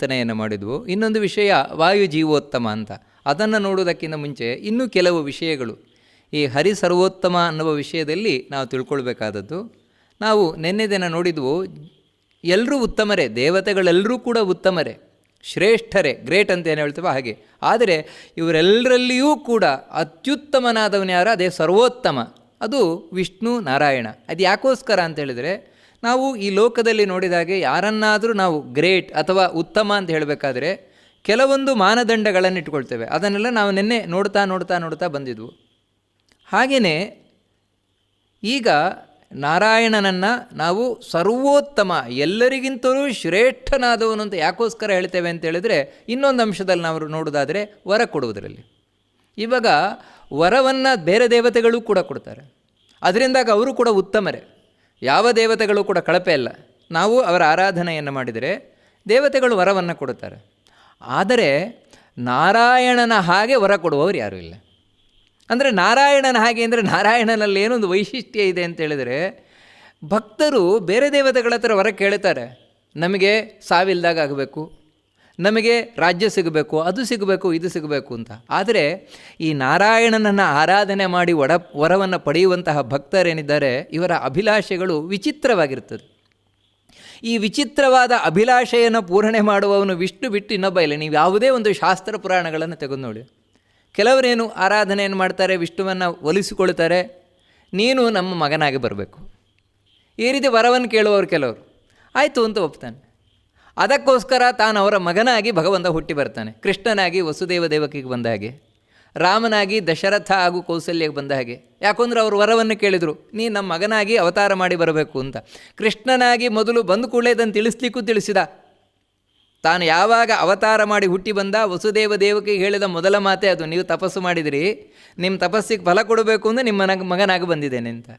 ಚಿಂತನೆಯನ್ನು ಮಾಡಿದ್ವು. ಇನ್ನೊಂದು ವಿಷಯ, ವಾಯು ಜೀವೋತ್ತಮ ಅಂತ. ಅದನ್ನು ನೋಡುವುದಕ್ಕಿಂತ ಮುಂಚೆ ಇನ್ನೂ ಕೆಲವು ವಿಷಯಗಳು. ಈ ಹರಿ ಸರ್ವೋತ್ತಮ ಅನ್ನುವ ವಿಷಯದಲ್ಲಿ ನಾವು ತಿಳ್ಕೊಳ್ಬೇಕಾದದ್ದು. ನಾವು ನಿನ್ನೆ ದಿನ ನೋಡಿದ್ವು ಎಲ್ಲರೂ ಉತ್ತಮರೇ, ದೇವತೆಗಳೆಲ್ಲರೂ ಕೂಡ ಉತ್ತಮರೇ, ಶ್ರೇಷ್ಠರೇ, ಗ್ರೇಟ್ ಅಂತ ಏನು ಹೇಳ್ತೇವೆ ಹಾಗೆ. ಆದರೆ ಇವರೆಲ್ಲರಲ್ಲಿಯೂ ಕೂಡ ಅತ್ಯುತ್ತಮನಾದವನು ಯಾರು ಅದೇ ಸರ್ವೋತ್ತಮ. ಅದು ವಿಷ್ಣು ನಾರಾಯಣ. ಅದು ಯಾಕೋಸ್ಕರ ಅಂತ ಹೇಳಿದರೆ ನಾವು ಈ ಲೋಕದಲ್ಲಿ ನೋಡಿದಾಗೆ ಯಾರನ್ನಾದರೂ ನಾವು ಗ್ರೇಟ್ ಅಥವಾ ಉತ್ತಮ ಅಂತ ಹೇಳಬೇಕಾದ್ರೆ ಕೆಲವೊಂದು ಮಾನದಂಡಗಳನ್ನು ಇಟ್ಕೊಳ್ತೇವೆ. ಅದನ್ನೆಲ್ಲ ನಾವು ನಿನ್ನೆ ನೋಡ್ತಾ ನೋಡ್ತಾ ನೋಡ್ತಾ ಬಂದಿದ್ವು. ಹಾಗೆಯೇ ಈಗ ನಾರಾಯಣನನ್ನು ನಾವು ಸರ್ವೋತ್ತಮ, ಎಲ್ಲರಿಗಿಂತಲೂ ಶ್ರೇಷ್ಠನಾದವನು ಅಂತ ಯಾಕೋಸ್ಕರ ಹೇಳ್ತೇವೆ ಅಂತ ಹೇಳಿದರೆ ಇನ್ನೊಂದು ಅಂಶದಲ್ಲಿ ನಾವು ನೋಡೋದಾದರೆ ವರ ಕೊಡುವುದರಲ್ಲಿ. ಇವಾಗ ವರವನ್ನು ಬೇರೆ ದೇವತೆಗಳು ಕೂಡ ಕೊಡ್ತಾರೆ. ಅದರಿಂದಾಗ ಅವರು ಕೂಡ ಉತ್ತಮರೇ. ಯಾವ ದೇವತೆಗಳು ಕೂಡ ಕಳಪೆ ಅಲ್ಲ. ನಾವು ಅವರ ಆರಾಧನೆಯನ್ನು ಮಾಡಿದರೆ ದೇವತೆಗಳು ವರವನ್ನು ಕೊಡುತ್ತಾರೆ. ಆದರೆ ನಾರಾಯಣನ ಹಾಗೆ ವರ ಕೊಡುವವರು ಯಾರೂ ಇಲ್ಲ. ಅಂದರೆ ನಾರಾಯಣನ ಹಾಗೆ ಅಂದರೆ ನಾರಾಯಣನಲ್ಲಿ ಏನೊಂದು ವೈಶಿಷ್ಟ್ಯ ಇದೆ ಅಂತ ಹೇಳಿದರೆ ಭಕ್ತರು ಬೇರೆ ದೇವತೆಗಳ ಹತ್ರ ವರ ಕೇಳ್ತಾರೆ. ನಮಗೆ ಸಾವಿಲ್ದಾಗ ಆಗಬೇಕು ನಮಗೆ ರಾಜ್ಯ ಸಿಗಬೇಕು, ಅದು ಸಿಗಬೇಕು, ಇದು ಸಿಗಬೇಕು ಅಂತ. ಆದರೆ ಈ ನಾರಾಯಣನನ್ನು ಆರಾಧನೆ ಮಾಡಿ ಒಡ, ವರವನ್ನು ಪಡೆಯುವಂತಹ ಭಕ್ತರೇನಿದ್ದಾರೆ, ಇವರ ಅಭಿಲಾಷೆಗಳು ವಿಚಿತ್ರವಾಗಿರ್ತದೆ ಈ ವಿಚಿತ್ರವಾದ ಅಭಿಲಾಷೆಯನ್ನು ಪೂರಣೆ ಮಾಡುವವನು ವಿಷ್ಣು ಬಿಟ್ಟು ಇನ್ನೊಬ್ಬ ಇಲ್ಲ. ನೀವು ಯಾವುದೇ ಒಂದು ಶಾಸ್ತ್ರ ಪುರಾಣಗಳನ್ನು ತೆಗೆದು ನೋಡಿ. ಕೆಲವರೇನು ಆರಾಧನೆಯನ್ನು ಮಾಡ್ತಾರೆ, ವಿಷ್ಣುವನ್ನು ಒಲಿಸಿಕೊಳ್ತಾರೆ, ನೀನು ನಮ್ಮ ಮಗನಾಗಿ ಬರಬೇಕು. ಈ ರೀತಿ ವರವನ್ನು ಕೇಳುವವರು ಕೆಲವರು. ಆಯಿತು ಅಂತ ಒಪ್ತಾನೆ. ಅದಕ್ಕೋಸ್ಕರ ತಾನು ಅವರ ಮಗನಾಗಿ ಭಗವಂತ ಹುಟ್ಟಿ ಬರ್ತಾನೆ. ಕೃಷ್ಣನಾಗಿ ವಸುದೇವ ದೇವಕಿಗೆ ಬಂದ ಹಾಗೆ. ರಾಮನಾಗಿ ದಶರಥ ಹಾಗೂ ಕೌಸಲ್ಯಕ್ಕೆ ಬಂದ ಹಾಗೆ. ಯಾಕಂದ್ರೆ ಅವರು ವರವನ್ನು ಕೇಳಿದರು, ನೀ ನಮ್ಮ ಮಗನಾಗಿ ಅವತಾರ ಮಾಡಿ ಬರಬೇಕು ಅಂತ. ಕೃಷ್ಣನಾಗಿ ಮೊದಲು ಬಂದು ಕೂಡಲೇ ಇದನ್ನು ತಿಳಿಸ್ಲಿಕ್ಕೂ ತಿಳಿಸಿದ. ತಾನು ಯಾವಾಗ ಅವತಾರ ಮಾಡಿ ಹುಟ್ಟಿ ಬಂದ, ವಸುದೇವ ದೇವಕಿಗೆ ಹೇಳಿದ ಮೊದಲ ಮಾತೆ ಅದು, ನೀವು ತಪಸ್ಸು ಮಾಡಿದಿರಿ, ನಿಮ್ಮ ತಪಸ್ಸಿಗೆ ಫಲ ಕೊಡಬೇಕು ಅಂದರೆ ನಿಮ್ಮ ಮಗನಾಗಿ ಬಂದಿದ್ದೇನೆ ಅಂತ.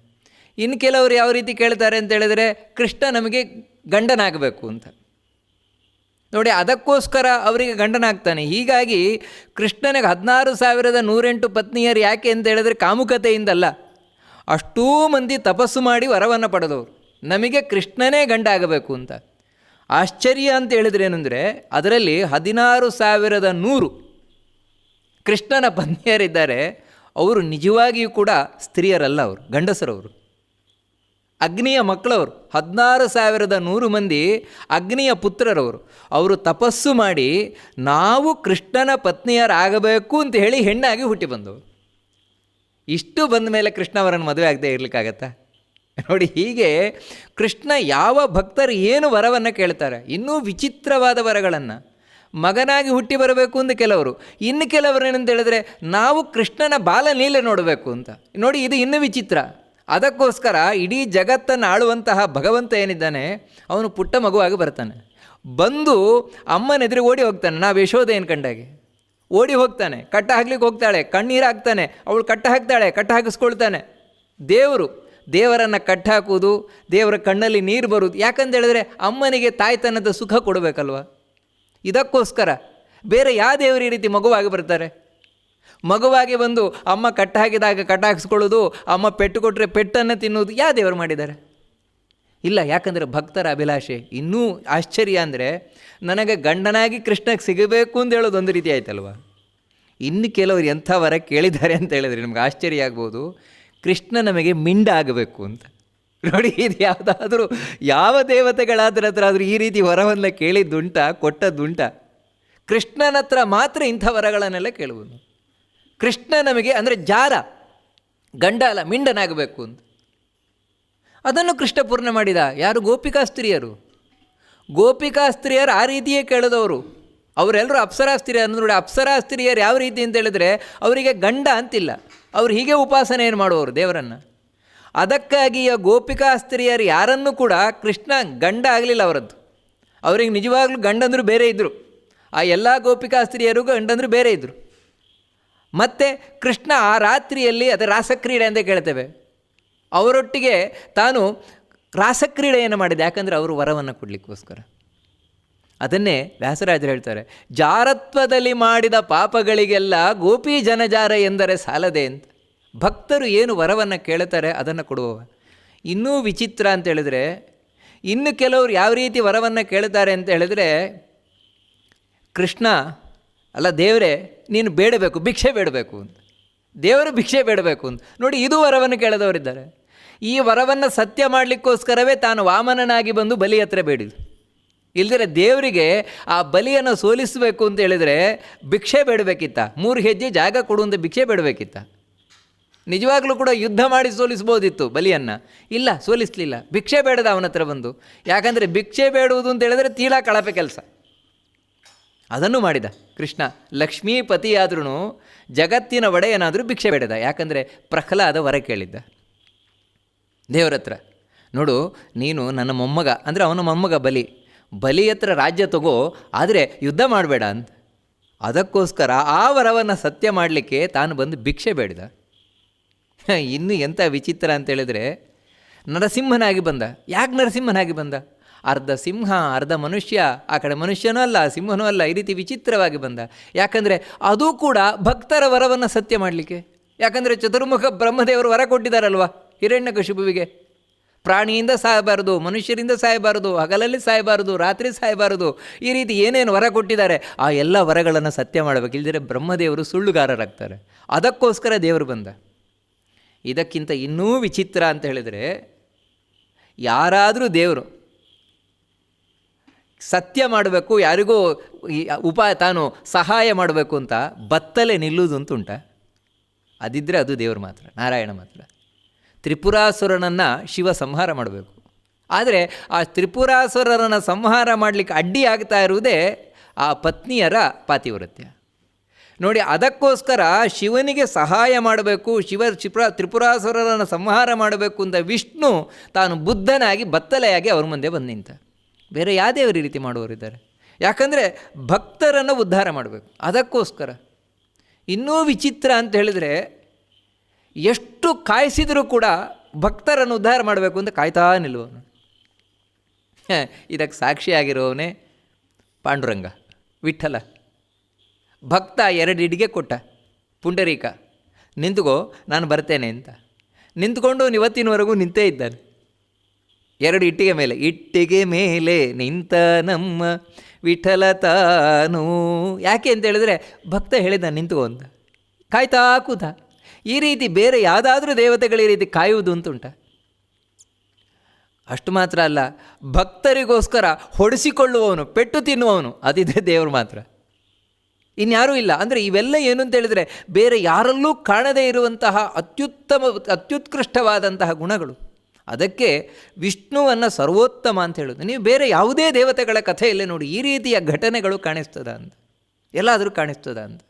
ಇನ್ನು ಕೆಲವರು ಯಾವ ರೀತಿ ಕೇಳ್ತಾರೆ ಅಂತ ಹೇಳಿದರೆ, ಕೃಷ್ಣ ನಮಗೆ ಗಂಡನಾಗಬೇಕು ಅಂತ. ನೋಡಿ, ಅದಕ್ಕೋಸ್ಕರ ಅವರಿಗೆ ಗಂಡನಾಗ್ತಾನೆ. ಹೀಗಾಗಿ ಕೃಷ್ಣನಿಗೆ ಹದಿನಾರು ಸಾವಿರದ ನೂರೆಂಟು ಪತ್ನಿಯರು ಯಾಕೆ ಅಂತ ಹೇಳಿದ್ರೆ ಕಾಮುಕತೆಯಿಂದಲ್ಲ. ಅಷ್ಟೂ ಮಂದಿ ತಪಸ್ಸು ಮಾಡಿ ವರವನ್ನು ಪಡೆದವರು. ನಮಗೆ ಕೃಷ್ಣನೇ ಗಂಡ ಆಗಬೇಕು ಅಂತ. ಆಶ್ಚರ್ಯ ಅಂತ ಹೇಳಿದ್ರೆ ಏನಂದರೆ, ಅದರಲ್ಲಿ ಹದಿನಾರು ಸಾವಿರದ ನೂರು ಕೃಷ್ಣನ ಪತ್ನಿಯರಿದ್ದಾರೆ. ಅವರು ನಿಜವಾಗಿಯೂ ಕೂಡ ಸ್ತ್ರೀಯರಲ್ಲ ಅವರು, ಗಂಡಸರವರು. ಅಗ್ನಿಯ ಮಕ್ಕಳವರು, ಹದಿನಾರು ಸಾವಿರದ ನೂರು ಮಂದಿ ಅಗ್ನಿಯ ಪುತ್ರರವರು. ಅವರು ತಪಸ್ಸು ಮಾಡಿ, ನಾವು ಕೃಷ್ಣನ ಪತ್ನಿಯರಾಗಬೇಕು ಅಂತ ಹೇಳಿ ಹೆಣ್ಣಾಗಿ ಹುಟ್ಟಿ ಬಂದವರು ಇಷ್ಟು ಬಂದ ಮೇಲೆ ಕೃಷ್ಣ ಅವರನ್ನು ಮದುವೆ ಆಗದೆ ಇರಲಿಕ್ಕಾಗತ್ತಾ? ನೋಡಿ, ಹೀಗೆ ಕೃಷ್ಣ ಯಾವ ಭಕ್ತರು ಏನು ವರವನ್ನು ಕೇಳ್ತಾರೆ? ಇನ್ನೂ ವಿಚಿತ್ರವಾದ ವರಗಳನ್ನು. ಮಗನಾಗಿ ಹುಟ್ಟಿ ಬರಬೇಕು ಅಂತ ಕೆಲವರು. ಇನ್ನು ಕೆಲವರು ಏನಂತ ಹೇಳಿದ್ರೆ, ನಾವು ಕೃಷ್ಣನ ಬಾಲನೀಲೆ ನೋಡಬೇಕು ಅಂತ. ನೋಡಿ, ಇದು ಇನ್ನೂ ವಿಚಿತ್ರ. ಅದಕ್ಕೋಸ್ಕರ ಇಡೀ ಜಗತ್ತನ್ನು ಆಳುವಂತಹ ಭಗವಂತ ಏನಿದ್ದಾನೆ, ಅವನು ಪುಟ್ಟ ಮಗುವಾಗಿ ಬರ್ತಾನೆ. ಬಂದು ಅಮ್ಮನೆದುರು ಓಡಿ ಹೋಗ್ತಾನೆ, ನಾವು ಯಶೋಧ ಏನು ಕಂಡಾಗೆ. ಓಡಿ ಹೋಗ್ತಾನೆ, ಕಟ್ಟ ಹಾಕ್ಲಿಕ್ಕೆ ಹೋಗ್ತಾಳೆ, ಕಣ್ಣೀರು ಹಾಕ್ತಾನೆ, ಅವಳು ಕಟ್ಟ ಹಾಕ್ತಾಳೆ, ಕಟ್ಟ ಹಾಕಿಸ್ಕೊಳ್ತಾನೆ. ದೇವರು, ದೇವರನ್ನು ಕಟ್ಟ ಹಾಕುವುದು, ದೇವರ ಕಣ್ಣಲ್ಲಿ ನೀರು ಬರುವುದು, ಯಾಕಂತ ಹೇಳಿದ್ರೆ ಅಮ್ಮನಿಗೆ ತಾಯ್ತನದ ಸುಖ ಕೊಡಬೇಕಲ್ವ? ಇದಕ್ಕೋಸ್ಕರ ಬೇರೆ ಯಾವ ದೇವರು ಈ ರೀತಿ ಮಗುವಾಗಿ ಬರ್ತಾರೆ? ಮಗುವಾಗಿ ಬಂದು ಅಮ್ಮ ಕಟ್ಟ ಹಾಕಿದಾಗ ಕಟ್ಟ ಹಾಕಿಸ್ಕೊಳ್ಳೋದು ಅಮ್ಮ ಪೆಟ್ಟು ಕೊಟ್ಟರೆ ಪೆಟ್ಟನ್ನು ತಿನ್ನುವುದು ಯಾವ ದೇವರು ಮಾಡಿದ್ದಾರೆ? ಇಲ್ಲ, ಯಾಕಂದರೆ ಭಕ್ತರ ಅಭಿಲಾಷೆ. ಇನ್ನೂ ಆಶ್ಚರ್ಯ ಅಂದರೆ, ನನಗೆ ಗಂಡನಾಗಿ ಕೃಷ್ಣಕ್ಕೆ ಸಿಗಬೇಕು ಅಂತ ಹೇಳೋದು ಒಂದು ರೀತಿ ಆಯ್ತಲ್ವ? ಇನ್ನು ಕೆಲವರು ಎಂಥ ವರ ಕೇಳಿದ್ದಾರೆ ಅಂತ ಹೇಳಿದ್ರೆ ನಮ್ಗೆ ಆಶ್ಚರ್ಯ ಆಗ್ಬೋದು. ಕೃಷ್ಣ ನಮಗೆ ಮಿಂಡ ಆಗಬೇಕು ಅಂತ. ನೋಡಿ, ಇದು ಯಾವುದಾದ್ರೂ ಯಾವ ದೇವತೆಗಳಾದ್ರ ಹತ್ರ ಆದರೂ ಈ ರೀತಿ ವರವನ್ನು ಕೇಳಿದ್ದುಂಟ, ಕೊಟ್ಟದ್ದುಂಟ? ಕೃಷ್ಣನ ಹತ್ರ ಮಾತ್ರ ಇಂಥ ವರಗಳನ್ನೆಲ್ಲ ಕೇಳುವುದು ಕೃಷ್ಣ ನಮಗೆ ಅಂದರೆ ಜಾರ ಗಂಡ ಅಲ್ಲ ಮಿಂಡನಾಗಬೇಕು ಅಂತ. ಅದನ್ನು ಕೃಷ್ಣ ಪೂರ್ಣ ಮಾಡಿದ. ಯಾರು? ಗೋಪಿಕಾ ಸ್ತ್ರೀಯರು ಗೋಪಿಕಾ ಸ್ತ್ರೀಯರು ಆ ರೀತಿಯೇ ಕೇಳಿದವರು. ಅವರೆಲ್ಲರೂ ಅಪ್ಸರಾ ಸ್ತ್ರೀಯರು ಅಂದ್ರೆ ನೋಡಿ ಅಪ್ಸರಾ ಸ್ತ್ರೀಯರು ಯಾವ ರೀತಿ ಅಂತ ಹೇಳಿದ್ರೆ ಅವರಿಗೆ ಗಂಡ ಅಂತಿಲ್ಲ. ಅವ್ರು ಹೀಗೆ ಉಪಾಸನೆಯನ್ನು ಮಾಡುವವರು ದೇವರನ್ನು. ಅದಕ್ಕಾಗಿ ಆ ಗೋಪಿಕಾ ಸ್ತ್ರೀಯರು ಯಾರನ್ನು ಕೂಡ ಕೃಷ್ಣ ಗಂಡ ಆಗಲಿಲ್ಲ ಅವರದ್ದು. ಅವರಿಗೆ ನಿಜವಾಗ್ಲೂ ಗಂಡಂದರು ಬೇರೆ ಇದ್ದರು ಆ ಎಲ್ಲ ಗೋಪಿಕಾ ಸ್ತ್ರೀಯರು ಗಂಡಂದರು ಬೇರೆ ಇದ್ದರು ಮತ್ತು ಕೃಷ್ಣ ಆ ರಾತ್ರಿಯಲ್ಲಿ ಅದು ರಾಸಕ್ರೀಡೆ ಅಂತ ಕೇಳ್ತೇವೆ. ಅವರೊಟ್ಟಿಗೆ ತಾನು ರಾಸಕ್ರೀಡೆಯನ್ನು ಮಾಡಿದೆ. ಯಾಕಂದರೆ ಅವರು ವರವನ್ನು ಕೊಡಲಿಕ್ಕೋಸ್ಕರ. ಅದನ್ನೇ ವ್ಯಾಸರಾಜರು ಹೇಳ್ತಾರೆ. ಜಾರತ್ವದಲ್ಲಿ ಮಾಡಿದ ಪಾಪಗಳಿಗೆಲ್ಲ ಗೋಪಿ ಜನಜಾರ ಎಂದರೆ ಸಾಲದೆ ಅಂತ. ಭಕ್ತರು ಏನು ವರವನ್ನು ಕೇಳುತ್ತಾರೆ ಅದನ್ನು ಕೊಡುವವ. ಇನ್ನೂ ವಿಚಿತ್ರ ಅಂತ ಹೇಳಿದ್ರೆ, ಇನ್ನು ಕೆಲವರು ಯಾವ ರೀತಿ ವರವನ್ನು ಕೇಳುತ್ತಾರೆ ಅಂತ ಹೇಳಿದ್ರೆ, ಕೃಷ್ಣ ಅಲ್ಲ, ದೇವರೇ, ನೀನು ಬೇಡಬೇಕು, ಭಿಕ್ಷೆ ಬೇಡಬೇಕು ಅಂತ. ದೇವರು ಭಿಕ್ಷೆ ಬೇಡಬೇಕು ಅಂತ. ನೋಡಿ, ಇದು ವರವನ್ನು ಕೇಳಿದವರಿದ್ದಾರೆ. ಈ ವರವನ್ನು ಸತ್ಯ ಮಾಡಲಿಕ್ಕೋಸ್ಕರವೇ ತಾನು ವಾಮನನಾಗಿ ಬಂದು ಬಲಿ ಹತ್ರ ಬೇಡಿದು ಇಲ್ದಿರೆ ದೇವರಿಗೆ ಆ ಬಲಿಯನ್ನು ಸೋಲಿಸಬೇಕು ಅಂತ ಹೇಳಿದರೆ ಭಿಕ್ಷೆ ಬೇಡಬೇಕಿತ್ತ. ಮೂರು ಹೆಜ್ಜೆ ಜಾಗ ಕೊಡುವಂಥ ಭಿಕ್ಷೆ ಬೇಡಬೇಕಿತ್ತ. ನಿಜವಾಗ್ಲೂ ಕೂಡ ಯುದ್ಧ ಮಾಡಿ ಸೋಲಿಸ್ಬೋದಿತ್ತು ಬಲಿಯನ್ನು. ಇಲ್ಲ, ಸೋಲಿಸಲಿಲ್ಲ. ಭಿಕ್ಷೆ ಬೇಡದ ಅವನ ಹತ್ರ ಬಂದು. ಯಾಕಂದರೆ ಭಿಕ್ಷೆ ಬೇಡುವುದು ಅಂತ ಹೇಳಿದ್ರೆ ತೀಳಾ ಕಳಪೆ ಕೆಲಸ. ಅದನ್ನು ಮಾಡಿದ. ಕೃಷ್ಣ ಲಕ್ಷ್ಮೀಪತಿಯಾದ್ರೂ ಜಗತ್ತಿನ ಒಡೆಯನಾದರೂ ಭಿಕ್ಷೆ ಬೇಡದ. ಯಾಕಂದರೆ ಪ್ರಹ್ಲಾದ ವರ ಕೇಳಿದ್ದ. ದೇವರ ಹತ್ರ ನೋಡು, ನೀನು ನನ್ನ ಮೊಮ್ಮಗ, ಅಂದರೆ ಅವನ ಮೊಮ್ಮಗ ಬಲಿ. ಬಲಿ ಹತ್ರ ರಾಜ್ಯ ತಗೋ, ಆದರೆ ಯುದ್ಧ ಮಾಡಬೇಡ ಅಂತ ಅದಕ್ಕೋಸ್ಕರ ಆ ವರವನ್ನು ಸತ್ಯ ಮಾಡಲಿಕ್ಕೆ ತಾನು ಬಂದು ಭಿಕ್ಷೆ ಬೇಡಿದ. ಇನ್ನು ಎಂಥ ವಿಚಿತ್ರ ಅಂತೇಳಿದರೆ ನರಸಿಂಹನಾಗಿ ಬಂದ. ಯಾಕೆ ನರಸಿಂಹನಾಗಿ ಬಂದ? ಅರ್ಧ ಸಿಂಹ, ಅರ್ಧ ಮನುಷ್ಯ, ಆ ಕಡೆ ಮನುಷ್ಯನೂ ಅಲ್ಲ, ಸಿಂಹನೂ ಅಲ್ಲ, ಈ ರೀತಿ ವಿಚಿತ್ರವಾಗಿ ಬಂದ. ಯಾಕಂದರೆ ಅದು ಕೂಡ ಭಕ್ತರ ವರವನ್ನು ಸತ್ಯ ಮಾಡಲಿಕ್ಕೆ. ಯಾಕಂದರೆ ಚತುರ್ಮುಖ ಬ್ರಹ್ಮದೇವರು ವರ ಕೊಟ್ಟಿದ್ದಾರಲ್ವ, ಹಿರಣ್ಯಕಶಿಪುವಿಗೆ. ಪ್ರಾಣಿಯಿಂದ ಸಾಯಬಾರದು, ಮನುಷ್ಯರಿಂದ ಸಾಯಬಾರದು, ಹಗಲಲ್ಲಿ ಸಾಯಬಾರದು, ರಾತ್ರಿ ಸಾಯಬಾರದು, ಈ ರೀತಿ ಏನೇನು ವರ ಕೊಟ್ಟಿದ್ದಾರೆ, ಆ ಎಲ್ಲ ವರಗಳನ್ನು ಸತ್ಯ ಮಾಡಬೇಕು. ಇಲ್ಲದಿದ್ದರೆ ಬ್ರಹ್ಮದೇವರು ಸುಳ್ಳುಗಾರರಾಗ್ತಾರೆ. ಅದಕ್ಕೋಸ್ಕರ ದೇವರು ಬಂದ. ಇದಕ್ಕಿಂತ ಇನ್ನೂ ವಿಚಿತ್ರ ಅಂತ ಹೇಳಿದರೆ, ಯಾರಾದರೂ ದೇವರು ಸತ್ಯ ಮಾಡಬೇಕು, ಯಾರಿಗೂ ಉಪಾಯ ತಾನು ಸಹಾಯ ಮಾಡಬೇಕು ಅಂತ ಬತ್ತಲೆ ನಿಲ್ಲುವುದು ಅಂತ ಉಂಟ ಅದಿದ್ದರೆ ಅದು ದೇವರು ಮಾತ್ರ, ನಾರಾಯಣ ಮಾತ್ರ. ತ್ರಿಪುರಾಸುರನನ್ನು ಶಿವ ಸಂಹಾರ ಮಾಡಬೇಕು. ಆದರೆ ಆ ತ್ರಿಪುರಾಸುರರನ್ನು ಸಂಹಾರ ಮಾಡಲಿಕ್ಕೆ ಅಡ್ಡಿ ಆಗ್ತಾ ಇರುವುದೇ ಆ ಪತ್ನಿಯರ ಪಾತಿವ್ರತ್ಯ ನೋಡಿ, ಅದಕ್ಕೋಸ್ಕರ ಶಿವನಿಗೆ ಸಹಾಯ ಮಾಡಬೇಕು, ಶಿವ ತ್ರಿಪುರ ತ್ರಿಪುರಾಸುರರನ್ನು ಸಂಹಾರ ಮಾಡಬೇಕು ಅಂತ ವಿಷ್ಣು ತಾನು ಬುದ್ಧನಾಗಿ ಬತ್ತಲೆಯಾಗಿ ಅವ್ರ ಮುಂದೆ ಬಂದು ನಿಂತ. ಬೇರೆ ಯಾವ್ದೇವ್ರ ಈ ರೀತಿ ಮಾಡುವವರಿದ್ದಾರೆ. ಯಾಕಂದರೆ ಭಕ್ತರನ್ನು ಉದ್ಧಾರ ಮಾಡಬೇಕು. ಅದಕ್ಕೋಸ್ಕರ. ಇನ್ನೂ ವಿಚಿತ್ರ ಅಂತ ಹೇಳಿದರೆ ಎಷ್ಟು ಕಾಯಿಸಿದರೂ ಕೂಡ ಭಕ್ತರನ್ನು ಉದ್ಧಾರ ಮಾಡಬೇಕು ಅಂತ ಕಾಯ್ತಾ ನಿಲ್ಲುವನು ಇದಕ್ಕೆ ಸಾಕ್ಷಿಯಾಗಿರೋವನೇ ಪಾಂಡುರಂಗ, ವಿಠಲ. ಭಕ್ತ ಎರಡು ಇಡಿಗೆ ಕೊಟ್ಟ, ಪುಂಡರೀಕ, ನಿಂತುಕೋ, ನಾನು ಬರ್ತೇನೆ ಅಂತ. ನಿಂತ್ಕೊಂಡು ಇವತ್ತಿನವರೆಗೂ ನಿಂತೇ ಇದ್ದಾನೆ. ಎರಡು ಇಟ್ಟಿಗೆ ಮೇಲೆ. ಇಟ್ಟಿಗೆ ಮೇಲೆ ನಿಂತ ನಮ್ಮ ವಿಠಲ ತಾನು. ಯಾಕೆ ಅಂತ ಹೇಳಿದ್ರೆ, ಭಕ್ತ ಹೇಳಿದ ನಿಂತು ಅಂತ. ಕಾಯ್ತಾ ಕೂತ. ಈ ರೀತಿ ಬೇರೆ ಯಾವುದಾದ್ರೂ ದೇವತೆಗಳು ಈ ರೀತಿ ಕಾಯುವುದು ಅಂತ ಉಂಟ ಅಷ್ಟು ಮಾತ್ರ ಅಲ್ಲ, ಭಕ್ತರಿಗೋಸ್ಕರ ಹೊಡೆಸಿಕೊಳ್ಳುವವನು, ಪೆಟ್ಟು ತಿನ್ನುವವನು ಅದಿದೆ ದೇವರು ಮಾತ್ರ. ಇನ್ಯಾರೂ ಇಲ್ಲ. ಅಂದರೆ ಇವೆಲ್ಲ ಏನು ಅಂತ ಹೇಳಿದರೆ, ಬೇರೆ ಯಾರಲ್ಲೂ ಕಾಣದೇ ಇರುವಂತಹ ಅತ್ಯುತ್ತಮ, ಅತ್ಯುತ್ಕೃಷ್ಟವಾದಂತಹ ಗುಣಗಳು. ಅದಕ್ಕೆ ವಿಷ್ಣುವನ್ನು ಸರ್ವೋತ್ತಮ ಅಂತ ಹೇಳೋದು. ನೀವು ಬೇರೆ ಯಾವುದೇ ದೇವತೆಗಳ ಕಥೆಯಲ್ಲೇ ನೋಡಿ, ಈ ರೀತಿಯ ಘಟನೆಗಳು ಕಾಣಿಸ್ತದ ಅಂತ. ಎಲ್ಲಾದರೂ ಕಾಣಿಸ್ತದ ಅಂತ.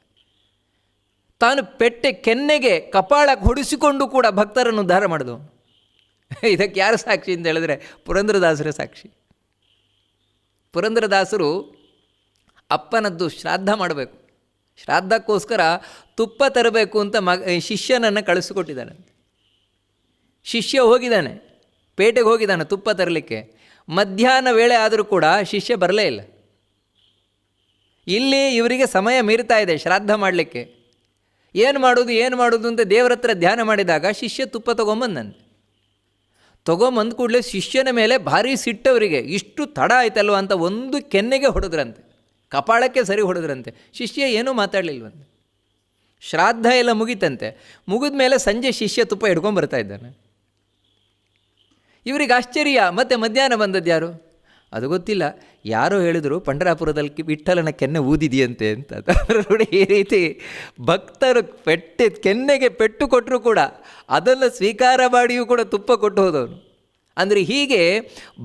ತಾನು ಪೆಟ್ಟೆ ಕೆನ್ನೆಗೆ ಕಪಾಳ ಹೊಡಿಸಿಕೊಂಡು ಕೂಡ ಭಕ್ತರನ್ನು ಉದ್ಧಾರ ಮಾಡಿದವು ಇದಕ್ಕೆ ಯಾರು ಸಾಕ್ಷಿ ಅಂತ ಹೇಳಿದ್ರೆ ಪುರಂದ್ರದಾಸರ ಸಾಕ್ಷಿ. ಪುರಂದ್ರದಾಸರು ಅಪ್ಪನದ್ದು ಶ್ರಾದ್ದ ಮಾಡಬೇಕು. ಶ್ರಾದ್ದಕ್ಕೋಸ್ಕರ ತುಪ್ಪ ತರಬೇಕು ಅಂತ ಮಗ, ಶಿಷ್ಯನನ್ನು ಕಳಿಸಿಕೊಟ್ಟಿದ್ದಾನೆ. ಶಿಷ್ಯ ಹೋಗಿದ್ದಾನೆ, ಪೇಟೆಗೆ ಹೋಗಿದ್ದಾನೆ ತುಪ್ಪ ತರಲಿಕ್ಕೆ. ಮಧ್ಯಾಹ್ನ ವೇಳೆ ಆದರೂ ಕೂಡ ಶಿಷ್ಯ ಬರಲೇ ಇಲ್ಲ. ಇಲ್ಲಿ ಇವರಿಗೆ ಸಮಯ ಮೀರ್ತಾ ಇದೆ ಶ್ರಾದ್ದ ಮಾಡಲಿಕ್ಕೆ. ಏನು ಮಾಡೋದು ಏನು ಮಾಡೋದು ಅಂತ ದೇವರ ಹತ್ರ ಧ್ಯಾನ ಮಾಡಿದಾಗ ಶಿಷ್ಯ ತುಪ್ಪ ತೊಗೊಂಬಂದಂತೆ ತೊಗೊಂಬಂದ ಕೂಡಲೇ ಶಿಷ್ಯನ ಮೇಲೆ ಭಾರಿ ಸಿಟ್ಟವರಿಗೆ ಇಷ್ಟು ತಡ ಆಯ್ತಲ್ವ ಅಂತ ಒಂದು ಕೆನ್ನೆಗೆ ಹೊಡೆದ್ರಂತೆ. ಕಪಾಳಕ್ಕೆ ಸರಿ ಹೊಡೆದ್ರಂತೆ. ಶಿಷ್ಯ ಏನೂ ಮಾತಾಡಲಿಲ್ವಂತೆ. ಶ್ರಾದ್ದ ಎಲ್ಲ ಮುಗೀತಂತೆ. ಮುಗಿದ ಮೇಲೆ ಸಂಜೆ ಶಿಷ್ಯ ತುಪ್ಪ ಹಿಡ್ಕೊಂಡು ಬರ್ತಾ ಇದ್ದಾನೆ. ಇವರಿಗೆ ಆಶ್ಚರ್ಯ, ಮತ್ತೆ ಮಧ್ಯಾಹ್ನ ಬಂದದ್ದು ಯಾರು? ಅದು ಗೊತ್ತಿಲ್ಲ. ಯಾರೋ ಹೇಳಿದರು, ಪಂಡರಾಪುರದಲ್ಲಿ ವಿಠಲನ ಕೆನ್ನೆ ಊದಿದೆಯಂತೆ ಅಂತ. ನೋಡಿ ಈ ರೀತಿ ಭಕ್ತರು ಪೆಟ್ಟೆ, ಕೆನ್ನೆಗೆ ಪೆಟ್ಟು ಕೊಟ್ಟರು ಕೂಡ ಅದನ್ನು ಸ್ವೀಕಾರ ಮಾಡಿಯೂ ಕೂಡ ತುಪ್ಪ ಕೊಟ್ಟು ಹೋದವನು. ಅಂದರೆ ಹೀಗೆ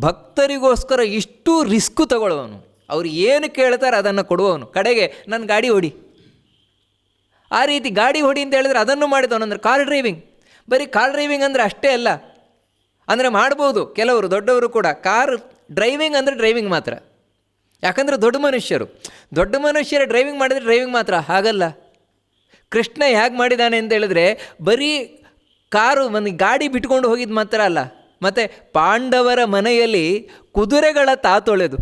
ಭಕ್ತರಿಗೋಸ್ಕರ ಇಷ್ಟು ರಿಸ್ಕು ತಗೊಳ್ಳೋನು ಅವ್ರು ಏನು ಕೇಳ್ತಾರೆ ಅದನ್ನು ಕೊಡುವವನು. ಕಡೆಗೆ ನನ್ನ ಗಾಡಿ ಹೊಡಿ ಆ ರೀತಿ ಗಾಡಿ ಹೊಡಿ ಅಂತ ಹೇಳಿದ್ರೆ ಅದನ್ನು ಮಾಡಿದವನು ಅಂದರೆ ಕಾರ್ ಡ್ರೈವಿಂಗ್. ಬರೀ ಕಾರ್ ಡ್ರೈವಿಂಗ್ ಅಂದರೆ ಅಷ್ಟೇ ಅಲ್ಲ. ಅಂದರೆ ಮಾಡ್ಬೋದು. ಕೆಲವರು ದೊಡ್ಡವರು ಕೂಡ ಕಾರ್ ಡ್ರೈವಿಂಗ್ ಅಂದರೆ ಡ್ರೈವಿಂಗ್ ಮಾತ್ರ. ಯಾಕಂದರೆ ದೊಡ್ಡ ಮನುಷ್ಯರು. ದೊಡ್ಡ ಮನುಷ್ಯರ ಡ್ರೈವಿಂಗ್ ಮಾಡಿದರೆ ಡ್ರೈವಿಂಗ್ ಮಾತ್ರ. ಹಾಗಲ್ಲ. ಕೃಷ್ಣ ಹೇಗೆ ಮಾಡಿದ್ದಾನೆ ಅಂತ ಹೇಳಿದ್ರೆ ಬರೀ ಕಾರು ಮನೆ ಗಾಡಿ ಬಿಟ್ಕೊಂಡು ಹೋಗಿದ್ದು ಮಾತ್ರ ಅಲ್ಲ. ಮತ್ತು ಪಾಂಡವರ ಮನೆಯಲ್ಲಿ ಕುದುರೆಗಳ ತಾತೊಳೆದು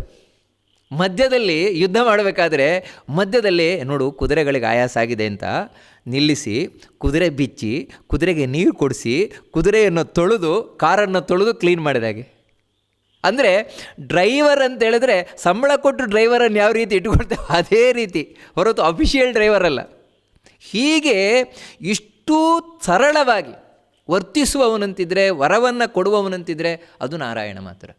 ಮಧ್ಯದಲ್ಲಿ ಯುದ್ಧ ಮಾಡಬೇಕಾದ್ರೆ ಮಧ್ಯದಲ್ಲಿ ನೋಡು ಕುದುರೆಗಳಿಗೆ ಆಯಾಸ ಆಗಿದೆ ಅಂತ ನಿಲ್ಲಿಸಿ, ಕುದುರೆ ಬಿಚ್ಚಿ, ಕುದುರೆಗೆ ನೀರು ಕೊಡಿಸಿ, ಕುದುರೆಯನ್ನು ತೊಳೆದು, ಕಾರನ್ನು ತೊಳೆದು ಕ್ಲೀನ್ ಮಾಡಿದಾಗೆ ಅಂದರೆ ಡ್ರೈವರ್ ಅಂತ ಹೇಳಿದ್ರೆ ಸಂಬಳ ಕೊಟ್ಟು ಡ್ರೈವರನ್ನು ಯಾವ ರೀತಿ ಇಟ್ಕೊಳ್ತೇವೆ ಅದೇ ರೀತಿ, ಹೊರತು ಅಫಿಷಿಯಲ್ ಡ್ರೈವರ್ ಅಲ್ಲ. ಹೀಗೆ ಇಷ್ಟು ಸರಳವಾಗಿ ವರ್ತಿಸುವವನಂತಿದ್ರೆ, ವರವನ್ನು ಕೊಡುವವನಂತಿದ್ರೆ ಅದು ನಾರಾಯಣ ಮಾತ್ರ.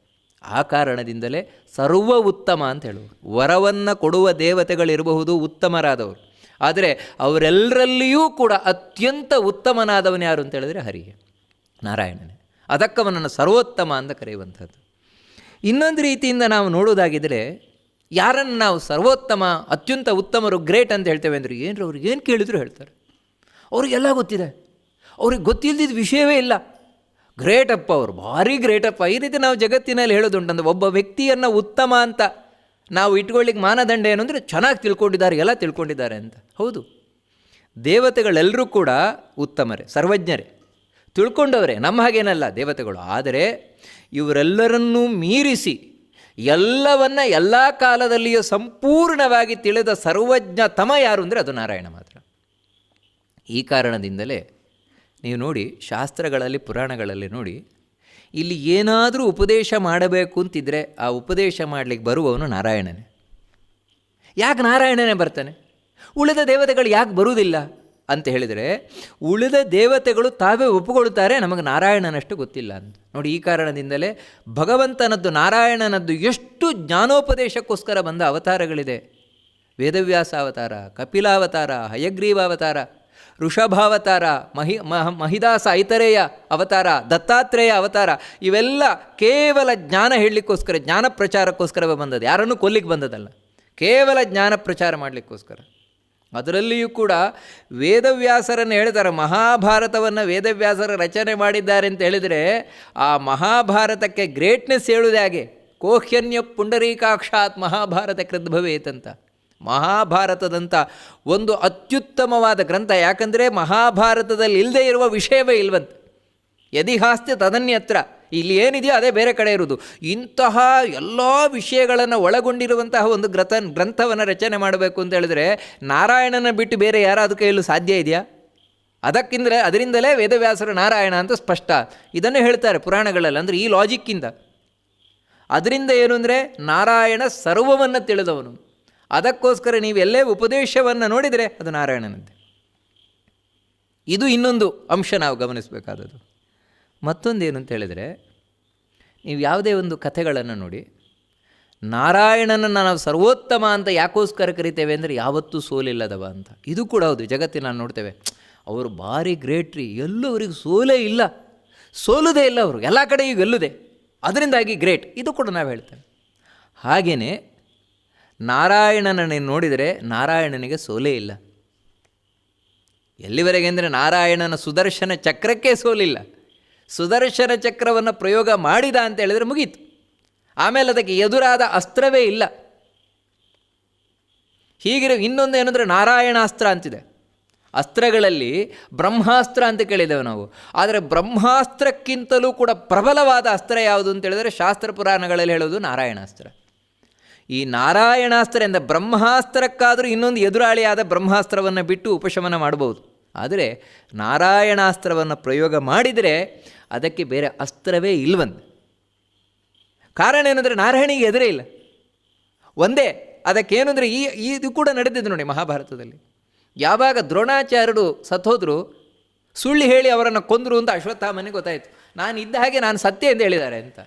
ಆ ಕಾರಣದಿಂದಲೇ ಸರ್ವ ಉತ್ತಮ ಅಂತ ಹೇಳುವರು. ವರವನ್ನು ಕೊಡುವ ದೇವತೆಗಳಿರಬಹುದು ಉತ್ತಮರಾದವರು. ಆದರೆ ಅವರೆಲ್ಲರಲ್ಲಿಯೂ ಕೂಡ ಅತ್ಯಂತ ಉತ್ತಮನಾದವನು ಯಾರು ಅಂತ ಹೇಳಿದ್ರೆ ಹರಿಗೆ ನಾರಾಯಣನೇ. ಅದಕ್ಕವನನ್ನು ಸರ್ವೋತ್ತಮ ಅಂತ ಕರೆಯುವಂಥದ್ದು. ಇನ್ನೊಂದು ರೀತಿಯಿಂದ ನಾವು ನೋಡೋದಾಗಿದ್ದರೆ ಯಾರನ್ನು ನಾವು ಸರ್ವೋತ್ತಮ, ಅತ್ಯಂತ ಉತ್ತಮರು, ಗ್ರೇಟ್ ಅಂತ ಹೇಳ್ತೇವೆ ಅಂದರೆ ಏನರು ಅವ್ರಿಗೆ ಏನು ಕೇಳಿದ್ರು ಹೇಳ್ತಾರೆ. ಅವ್ರಿಗೆಲ್ಲ ಗೊತ್ತಿದೆ. ಅವ್ರಿಗೆ ಗೊತ್ತಿಲ್ಲದಿದ್ದ ವಿಷಯವೇ ಇಲ್ಲ. ಗ್ರೇಟಪ್ಪ, ಅವರು ಭಾರಿ ಗ್ರೇಟಪ್ಪ. ಈ ರೀತಿ ನಾವು ಜಗತ್ತಿನಲ್ಲಿ ಹೇಳೋದುಂಟಂದ್ರೆ ಒಬ್ಬ ವ್ಯಕ್ತಿಯನ್ನು ಉತ್ತಮ ಅಂತ ನಾವು ಇಟ್ಕೊಳ್ಳಿಕ್ಕೆ ಮಾನದಂಡ ಏನು ಅಂದರೆ ಚೆನ್ನಾಗಿ ತಿಳ್ಕೊಂಡಿದ್ದಾರೆ, ಎಲ್ಲ ತಿಳ್ಕೊಂಡಿದ್ದಾರೆ ಅಂತ. ಹೌದು. ದೇವತೆಗಳೆಲ್ಲರೂ ಕೂಡ ಉತ್ತಮರೇ, ಸರ್ವಜ್ಞರೇ. ತಿಳ್ಕೊಂಡವರೇ, ನಮ್ಮ ಹಾಗೇನಲ್ಲ ದೇವತೆಗಳು. ಆದರೆ ಇವರೆಲ್ಲರನ್ನೂ ಮೀರಿಸಿ, ಎಲ್ಲವನ್ನ ಎಲ್ಲ ಕಾಲದಲ್ಲಿಯೂ ಸಂಪೂರ್ಣವಾಗಿ ತಿಳಿದ ಸರ್ವಜ್ಞ ತಮ ಯಾರು ಅಂದರೆ ಅದು ನಾರಾಯಣ ಮಾತ್ರ. ಈ ಕಾರಣದಿಂದಲೇ ನೀವು ನೋಡಿ ಶಾಸ್ತ್ರಗಳಲ್ಲಿ, ಪುರಾಣಗಳಲ್ಲಿ ನೋಡಿ ಇಲ್ಲಿ ಏನಾದರೂ ಉಪದೇಶ ಮಾಡಬೇಕು ಅಂತಿದ್ರೆ ಆ ಉಪದೇಶ ಮಾಡಲಿಕ್ಕೆ ಬರುವವನು ನಾರಾಯಣನೇ. ಯಾಕೆ ನಾರಾಯಣನೇ ಬರ್ತಾನೆ? ಉಳಿದ ದೇವತೆಗಳು ಯಾಕೆ ಬರುವುದಿಲ್ಲ ಅಂತ ಹೇಳಿದರೆ, ಉಳಿದ ದೇವತೆಗಳು ತಾವೇ ಒಪ್ಪುಗೊಳ್ಳುತ್ತಾರೆ ನಮಗೆ ನಾರಾಯಣನಷ್ಟು ಗೊತ್ತಿಲ್ಲ ಅಂತ. ನೋಡಿ, ಈ ಕಾರಣದಿಂದಲೇ ಭಗವಂತನದ್ದು, ನಾರಾಯಣನದ್ದು ಎಷ್ಟು ಜ್ಞಾನೋಪದೇಶಕ್ಕೋಸ್ಕರ ಬಂದ ಅವತಾರಗಳಿದೆ. ವೇದವ್ಯಾಸ ಅವತಾರ, ಕಪಿಲಾವತಾರ, ಹಯಗ್ರೀವಾವತಾರ ಋಷಭಾವತಾರ, ಮಹಿ, ಮಹ, ಮಹಿದಾಸ ಐತರೇಯ ಅವತಾರ, ದತ್ತಾತ್ರೇಯ ಅವತಾರ, ಇವೆಲ್ಲ ಕೇವಲ ಜ್ಞಾನ ಹೇಳಲಿಕ್ಕೋಸ್ಕರ, ಜ್ಞಾನ ಪ್ರಚಾರಕ್ಕೋಸ್ಕರವೇ ಬಂದದ್ದು. ಯಾರನ್ನು ಕೊಲ್ಲಿಕ್ಕೆ ಬಂದದಲ್ಲ ಕೇವಲ ಜ್ಞಾನ ಪ್ರಚಾರ ಮಾಡಲಿಕ್ಕೋಸ್ಕರ. ಅದರಲ್ಲಿಯೂ ಕೂಡ ವೇದವ್ಯಾಸರನ್ನು ಹೇಳ್ತಾರೆ, ಮಹಾಭಾರತವನ್ನು ವೇದವ್ಯಾಸರ ರಚನೆ ಮಾಡಿದ್ದಾರೆ ಅಂತ ಹೇಳಿದರೆ, ಆ ಮಹಾಭಾರತಕ್ಕೆ ಗ್ರೇಟ್ನೆಸ್ ಹೇಳುವುದೇ ಹಾಗೆ. ಕೋಹ್ಯನ್ಯ ಪುಂಡರೀಕಾಕ್ಷಾತ್ ಮಹಾಭಾರತ ಕೃದ್ಭವೇತಂತ ಮಹಾಭಾರತದಂಥ ಒಂದು ಅತ್ಯುತ್ತಮವಾದ ಗ್ರಂಥ. ಯಾಕಂದರೆ ಮಹಾಭಾರತದಲ್ಲಿ ಇಲ್ಲದೆ ಇರುವ ವಿಷಯವೇ ಇಲ್ವಂತೆ. ಯದಿಹಾಸ್ತಿ ತದನ್ಯತ್ರ. ಇಲ್ಲಿ ಏನಿದೆಯೋ ಅದೇ ಬೇರೆ ಕಡೆ ಇರುವುದು. ಇಂತಹ ಎಲ್ಲ ವಿಷಯಗಳನ್ನು ಒಳಗೊಂಡಿರುವಂತಹ ಒಂದು ಗ್ರಂಥ, ಗ್ರಂಥವನ್ನು ರಚನೆ ಮಾಡಬೇಕು ಅಂತ ಹೇಳಿದ್ರೆ ನಾರಾಯಣನ ಬಿಟ್ಟು ಬೇರೆ ಯಾರಾದರೂ ಕೈಯಲ್ಲೂ ಸಾಧ್ಯ ಇದೆಯಾ? ಅದಕ್ಕಿಂದರೆ ಅದರಿಂದಲೇ ವೇದವ್ಯಾಸರು ನಾರಾಯಣ ಅಂತ ಸ್ಪಷ್ಟ. ಇದನ್ನು ಹೇಳ್ತಾರೆ ಪುರಾಣಗಳಲ್ಲಿ, ಅಂದರೆ ಈ ಲಾಜಿಕ್ಕಿಂದ ಅದರಿಂದ ಏನು ಅಂದರೆ ನಾರಾಯಣ ಸರ್ವವನ್ನು ತಿಳಿದವನು. ಅದಕ್ಕೋಸ್ಕರ ನೀವೆಲ್ಲೇ ಉಪದೇಶವನ್ನು ನೋಡಿದರೆ ಅದು ನಾರಾಯಣನಂತೆ. ಇದು ಇನ್ನೊಂದು ಅಂಶ ನಾವು ಗಮನಿಸಬೇಕಾದದ್ದು. ಮತ್ತೊಂದೇನು ಅಂತ ಹೇಳಿದರೆ, ನೀವು ಯಾವುದೇ ಒಂದು ಕಥೆಗಳನ್ನು ನೋಡಿ, ನಾರಾಯಣನನ್ನು ನಾವು ಸರ್ವೋತ್ತಮ ಅಂತ ಯಾಕೋಸ್ಕರ ಕರಿತೇವೆ ಅಂದರೆ ಯಾವತ್ತೂ ಸೋಲಿಲ್ಲದವ ಅಂತ. ಇದು ಕೂಡ ಹೌದು ಜಗತ್ತಿನ ನಾವು ನೋಡ್ತೇವೆ. ಅವರು ಭಾರಿ ಗ್ರೇಟ್ ರೀ, ಎಲ್ಲೂ ಅವ್ರಿಗೆ ಸೋಲೇ ಇಲ್ಲ. ಸೋಲುದೇ ಇಲ್ಲ ಅವರು, ಎಲ್ಲ ಕಡೆಯೂ ಗೆಲ್ಲುದೇ. ಅದರಿಂದಾಗಿ ಗ್ರೇಟ್ ಇದು ಕೂಡ ನಾವು ಹೇಳ್ತೇವೆ. ಹಾಗೆಯೇ ನಾರಾಯಣನನ್ನು ನೋಡಿದರೆ ನಾರಾಯಣನಿಗೆ ಸೋಲೇ ಇಲ್ಲ. ಎಲ್ಲಿವರೆಗೆ ಅಂದರೆ ನಾರಾಯಣನ ಸುದರ್ಶನ ಚಕ್ರಕ್ಕೆ ಸೋಲಿಲ್ಲ. ಸುದರ್ಶನ ಚಕ್ರವನ್ನು ಪ್ರಯೋಗ ಮಾಡಿದ ಅಂತ ಹೇಳಿದರೆ ಮುಗೀತು. ಆಮೇಲೆ ಅದಕ್ಕೆ ಎದುರಾದ ಅಸ್ತ್ರವೇ ಇಲ್ಲ. ಹೀಗಿರೋ ಇನ್ನೊಂದು ಏನಂದರೆ ನಾರಾಯಣಾಸ್ತ್ರ ಅಂತಿದೆ. ಅಸ್ತ್ರಗಳಲ್ಲಿ ಬ್ರಹ್ಮಾಸ್ತ್ರ ಅಂತ ಕೇಳಿದ್ದೇವೆ ನಾವು. ಆದರೆ ಬ್ರಹ್ಮಾಸ್ತ್ರಕ್ಕಿಂತಲೂ ಕೂಡ ಪ್ರಬಲವಾದ ಅಸ್ತ್ರ ಯಾವುದು ಅಂತ ಹೇಳಿದರೆ ಶಾಸ್ತ್ರ ಪುರಾಣಗಳಲ್ಲಿ ಹೇಳೋದು ನಾರಾಯಣಾಸ್ತ್ರ. ಈ ನಾರಾಯಣಾಸ್ತ್ರ ಎಂದ ಬ್ರಹ್ಮಾಸ್ತ್ರಕ್ಕಾದರೂ ಇನ್ನೊಂದು ಎದುರಾಳಿಯಾದ ಬ್ರಹ್ಮಾಸ್ತ್ರವನ್ನು ಬಿಟ್ಟು ಉಪಶಮನ ಮಾಡಬಹುದು. ಆದರೆ ನಾರಾಯಣಾಸ್ತ್ರವನ್ನು ಪ್ರಯೋಗ ಮಾಡಿದರೆ ಅದಕ್ಕೆ ಬೇರೆ ಅಸ್ತ್ರವೇ ಇಲ್ವಂತೆ. ಕಾರಣ ಏನಂದರೆ ನಾರಾಯಣಿಗೆ ಎದುರೇ ಇಲ್ಲ. ಒಂದೇ, ಅದಕ್ಕೇನು ಅಂದರೆ ಈ, ಇದು ಕೂಡ ನಡೆದಿದ್ದು ನೋಡಿ ಮಹಾಭಾರತದಲ್ಲಿ. ಯಾವಾಗ ದ್ರೋಣಾಚಾರ್ಯರು ಸತ್ತೋದ್ರು, ಸುಳ್ಳು ಹೇಳಿ ಅವರನ್ನು ಕೊಂದರು ಅಂತ ಅಶ್ವತ್ಥಾಮನೆ ಗೊತ್ತಾಯಿತು. ನಾನು ಇದ್ದ ಹಾಗೆ ನಾನು ಸತ್ಯ ಎಂದು ಹೇಳಿದ್ದಾರೆ ಅಂತ.